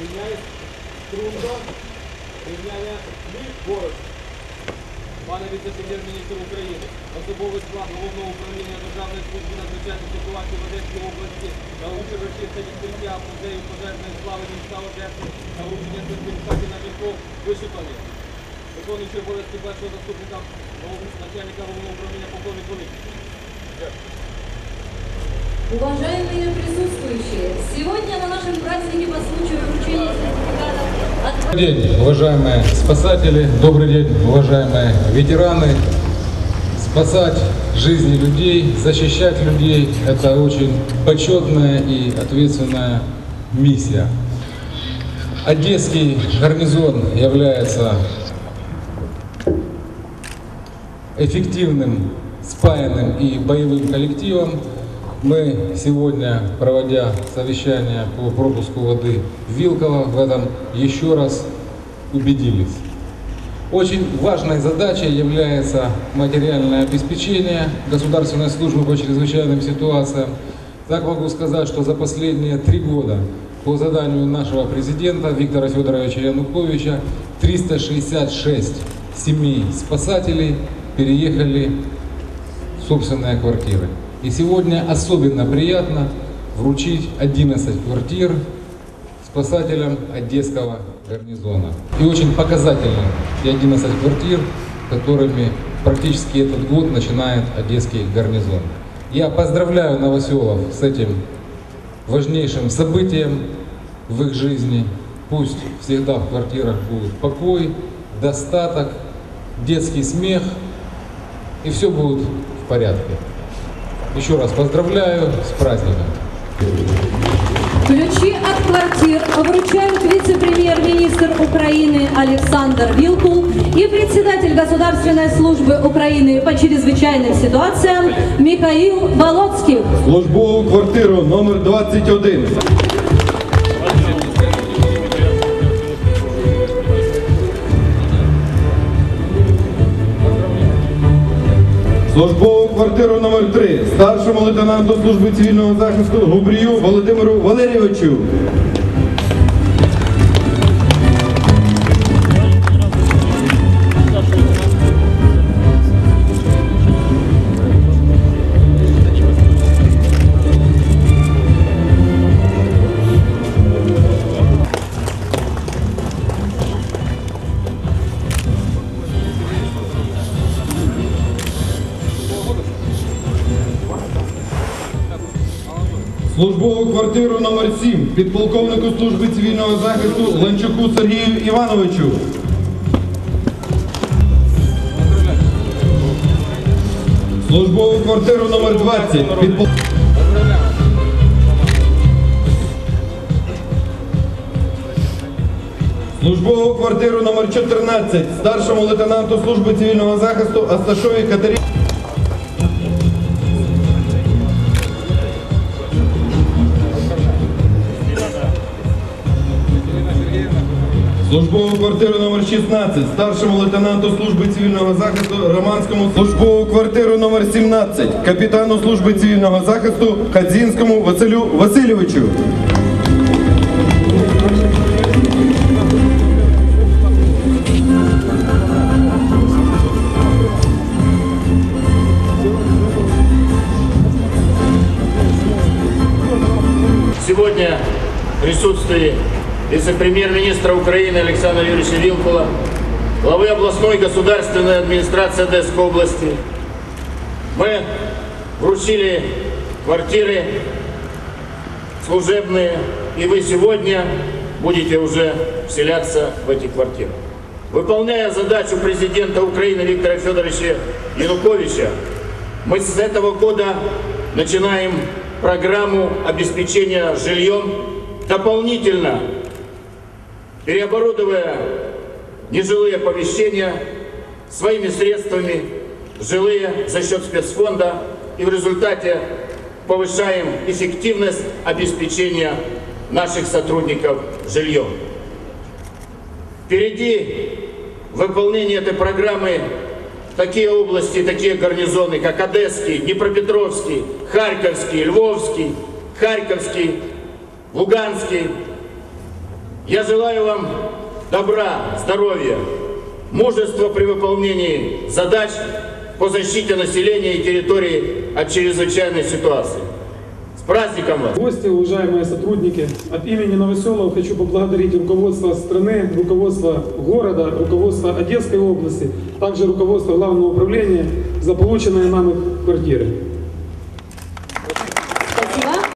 Рівняє Струнко. Рівняє Ліворуч. Пане віце-прем'єр-міністр України, особовий склад Головного управління Державної служби надзвичайних ситуацій в Одеській області на урочисте відкриття музею пожежної слави міста Одеси та вручення сертифікатів на віков вишукані. Виконуючи обов'язки першого заступника головного начальника головного управління полковник Великий. Уважаемые присутствующие, сегодня на нашем празднике по случаю вручения сертификатов Добрый день, уважаемые спасатели, добрый день, уважаемые ветераны. Спасать жизни людей, защищать людей – это очень почетная и ответственная миссия. Одесский гарнизон является эффективным, спаянным и боевым коллективом. Мы сегодня, проводя совещание по пропуску воды в Вилково, в этом еще раз убедились. Очень важной задачей является материальное обеспечение Государственной службы по чрезвычайным ситуациям. Так могу сказать, что за последние три года по заданию нашего президента Виктора Федоровича Януковича 366 семей спасателей переехали в собственные квартиры. И сегодня особенно приятно вручить 11 квартир спасателям Одесского гарнизона. И очень показательно и 11 квартир, которыми практически этот год начинает Одесский гарнизон. Я поздравляю новоселов с этим важнейшим событием в их жизни. Пусть всегда в квартирах будет покой, достаток, детский смех, и все будет в порядке. Еще раз поздравляю с праздником. Ключи от квартир вручают вице-премьер-министр Украины Александр Вилкул и председатель Государственной службы Украины по чрезвычайным ситуациям Михаил Болоцких. Службову квартиру номер 21. Службову квартиру номер 3 старшому лейтенанту служби цивільного захисту Губрію Володимиру Валерійовичу. Службову квартиру номер 7 підполковнику служби цивільного захисту Ланчуку Сергію Івановичу. Службову квартиру номер 20 підпол... Службову квартиру номер 14 старшому лейтенанту служби цивільного захисту Асташові Катерині. Службову квартиру номер 16 старшому лейтенанту служби цивільного захисту Романському службову квартиру номер 17 капітану служби цивільного захисту Кадзінському Василю Васильовичу. Сегодня в присутствии вице-премьер-министра Украины Александра Юрьевича Вилкула, главы областной государственной администрации Одесской области, мы вручили квартиры служебные, и вы сегодня будете уже вселяться в эти квартиры. Выполняя задачу президента Украины Виктора Федоровича Януковича, мы с этого года начинаем программу обеспечения жильем дополнительно, переоборудовая нежилые помещения своими средствами, жилые за счет спецфонда, и в результате повышаем эффективность обеспечения наших сотрудников жильем. Впереди выполнение этой программы такие области, такие гарнизоны, как Одесский, Днепропетровский, Харьковский, Львовский, Харьковский, в Луганске. Я желаю вам добра, здоровья, мужества при выполнении задач по защите населения и территории от чрезвычайной ситуации. С праздником вас! Гости, уважаемые сотрудники, от имени Новоселов хочу поблагодарить руководство страны, руководство города, руководство Одесской области, также руководство Главного управления за полученные нами квартиры.